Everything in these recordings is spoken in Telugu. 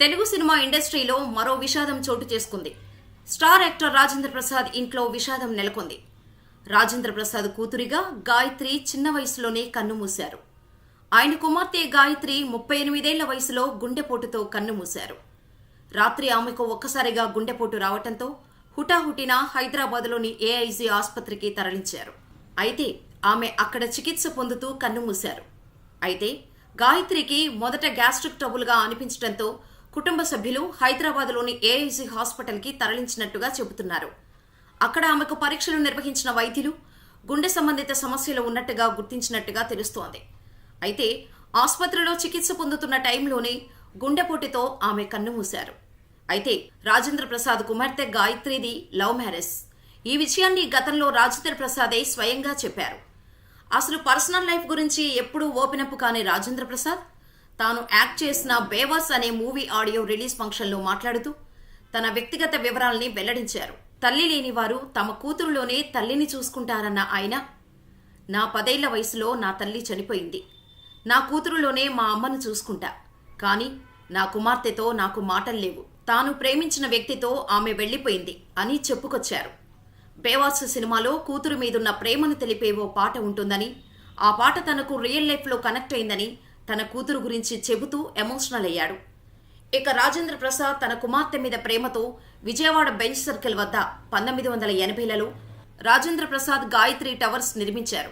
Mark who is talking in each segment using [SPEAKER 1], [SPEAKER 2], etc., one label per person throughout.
[SPEAKER 1] తెలుగు సినిమా ఇండస్ట్రీలో మరో విషాదం చోటు చేసుకుంది. స్టార్ యాక్టర్ రాజేంద్ర ప్రసాద్ ఇంట్లో విషాదం నెలకొంది. రాజేంద్ర ప్రసాద్ కూతురిగా గాయత్రి చిన్న వయసులోనే కన్నుమూశారు ఆయన కుమార్తె గాయత్రి ముప్పై ఎనిమిదేళ్ళ వయసులో గుండెపోటుతో కన్నుమూశారు రాత్రి ఆమెకు ఒక్కసారిగా గుండెపోటు రావటంతో హుటాహుటిన హైదరాబాద్లోని ఏఐజీ ఆసుపత్రికి తరలించారు. అయితే ఆమె అక్కడ చికిత్స పొందుతూ కన్నుమూశారు అయితే గాయత్రికి మొదట గ్యాస్ట్రిక్ ట్రబుల్గా అనిపించడంతో కుటుంబ సభ్యులు హైదరాబాద్లోని ఏఐజీ హాస్పిటల్కి తరలించినట్టుగా చెబుతున్నారు. అక్కడ ఆమెకు పరీక్షలు నిర్వహించిన వైద్యులు గుండె సంబంధిత సమస్యలు ఉన్నట్టుగా గుర్తించినట్టుగా తెలుస్తోంది. అయితే ఆసుపత్రిలో చికిత్స పొందుతున్న టైంలోనే గుండెపోటుతో ఆమె కన్నుమూశారు అయితే రాజేంద్ర ప్రసాద్ కుమార్తె గాయత్రిది లవ్ మ్యారేజ్. ఈ విషయాన్ని గతంలో రాజేంద్ర ప్రసాదే స్వయంగా చెప్పారు. అసలు పర్సనల్ లైఫ్ గురించి ఎప్పుడూ ఓపెన్ అప్ కాని రాజేంద్ర ప్రసాద్ తాను యాక్ట్ చేసిన బేవర్స్ అనే మూవీ ఆడియో రిలీజ్ ఫంక్షన్లో మాట్లాడుతూ తన వ్యక్తిగత వివరాల్ని వెల్లడించారు. తల్లి లేని వారు తమ కూతురులోనే తల్లిని చూసుకుంటారన్న ఆయన నా పదేళ్ళ వయసులో నా తల్లి చనిపోయింది. నా కూతురులోనే మా అమ్మను చూసుకుంటా. కానీ నా కుమార్తెతో నాకు మాటలు లేవు. తాను ప్రేమించిన వ్యక్తితో ఆమె వెళ్ళిపోయింది అని చెప్పుకొచ్చారు. బేవాసు సినిమాలో కూతురు మీదున్న ప్రేమను తెలిపే ఓ పాట ఉంటుందని ఆ పాట తనకు రియల్ లైఫ్లో కనెక్ట్ అయిందని తన కూతురు గురించి చెబుతూ ఎమోషనల్ అయ్యాడు. ఇక రాజేంద్ర ప్రసాద్ తన కుమార్తె మీద ప్రేమతో విజయవాడ బెంచ్ సర్కిల్ వద్ద పంతొమ్మిది వందల ఎనభైలలో రాజేంద్ర ప్రసాద్ గాయత్రి టవర్స్ నిర్మించారు.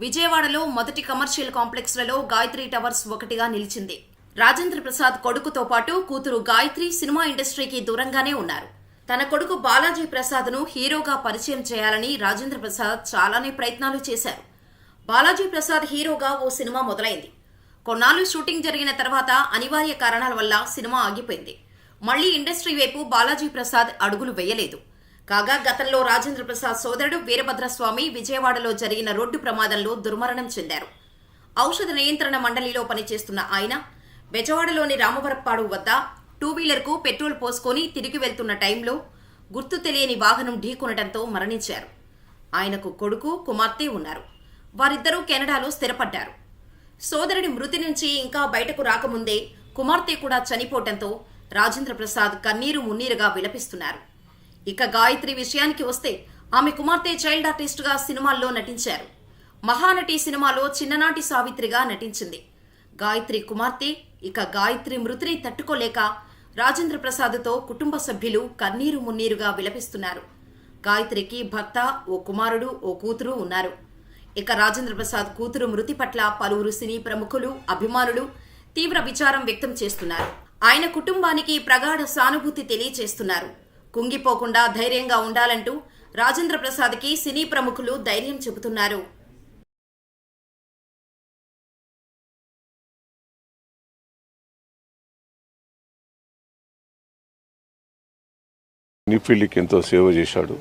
[SPEAKER 1] విజయవాడలో మొదటి కమర్షియల్ కాంప్లెక్స్లలో గాయత్రి టవర్స్ ఒకటిగా నిలిచింది. రాజేంద్ర ప్రసాద్ కొడుకుతో పాటు కూతురు గాయత్రి సినిమా ఇండస్ట్రీకి దూరంగానే ఉన్నారు. తన కొడుకు బాలాజీ ప్రసాద్ను హీరోగా పరిచయం చేయాలని రాజేంద్ర ప్రసాద్ చాలానే ప్రయత్నాలు చేశారు. బాలాజీ ప్రసాద్ హీరోగా ఓ సినిమా మొదలైంది. కొన్నాళ్ళు షూటింగ్ జరిగిన తర్వాత అనివార్య కారణాల వల్ల సినిమా ఆగిపోయింది. మళ్ళీ ఇండస్ట్రీ వైపు బాలాజీ ప్రసాద్ అడుగులు వేయలేదు. కాగా గతంలో రాజేంద్ర ప్రసాద్ సోదరుడు వీరభద్రస్వామి విజయవాడలో జరిగిన రోడ్డు ప్రమాదంలో దుర్మరణం చెందారు. ఔషధ నియంత్రణ మండలిలో పనిచేస్తున్న ఆయన బెజవాడలోని రామవరప్పాడు వద్ద టూ వీలర్కు పెట్రోల్ పోసుకొని తిరిగి వెళ్తున్న టైంలో గుర్తు తెలియని వాహనం ఢీకొనడంతో మరణించారు. ఆయనకు కొడుకు కుమార్తె ఉన్నారు. వారిద్దరూ కెనడాలో స్థిరపడ్డారు. సోదరుడి మృతి నుంచి ఇంకా బయటకు రాకముందే కుమార్తె కూడా చనిపోవటంతో రాజేంద్ర ప్రసాద్ కన్నీరు మున్నీరుగా విలపిస్తున్నారు. ఇక గాయత్రి విషయానికి వస్తే ఆమె కుమార్తె చైల్డ్ ఆర్టిస్టుగా సినిమాల్లో నటించారు. మహానటి సినిమాలో చిన్ననాటి సావిత్రిగా నటించింది. గాయత్రి కుమార్తె ఇక గాయత్రి మృతిని తట్టుకోలేక రాజేంద్ర ప్రసాద్తో కుటుంబ సభ్యులు కన్నీరు మున్నీరుగా విలపిస్తున్నారు. గాయత్రికి భర్త ఓ కుమారుడు ఓ కూతురు ఉన్నారు. ఇక రాజేంద్ర ప్రసాద్ కూతురు మృతి పట్ల పలువురు సినీ ప్రముఖులు అభిమానులు తీవ్ర విచారం వ్యక్తం చేస్తున్నారు. ఆయన కుటుంబానికి ప్రగాఢ సానుభూతి తెలియచేస్తున్నారు. కుంగిపోకుండా ధైర్యంగా ఉండాలంటూ రాజేంద్ర ప్రసాద్కి సినీ ప్రముఖులు ధైర్యం చెబుతున్నారు.
[SPEAKER 2] నీ ఫీల్డ్కి ఎంతో సేవ చేశాడు.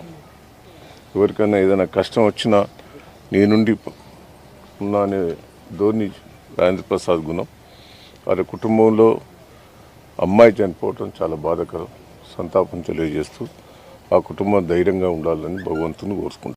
[SPEAKER 2] ఎవరికైనా ఏదైనా కష్టం వచ్చినా నీ నుండి ఉన్నా అనే ధోని రాజేంద్ర ప్రసాద్ గుణం వారి కుటుంబంలో అమ్మాయి చనిపోవటం చాలా బాధాకరం సంతాపం తెలియజేస్తూ ఆ కుటుంబం ధైర్యంగా ఉండాలని భగవంతుని కోరుకుంటాను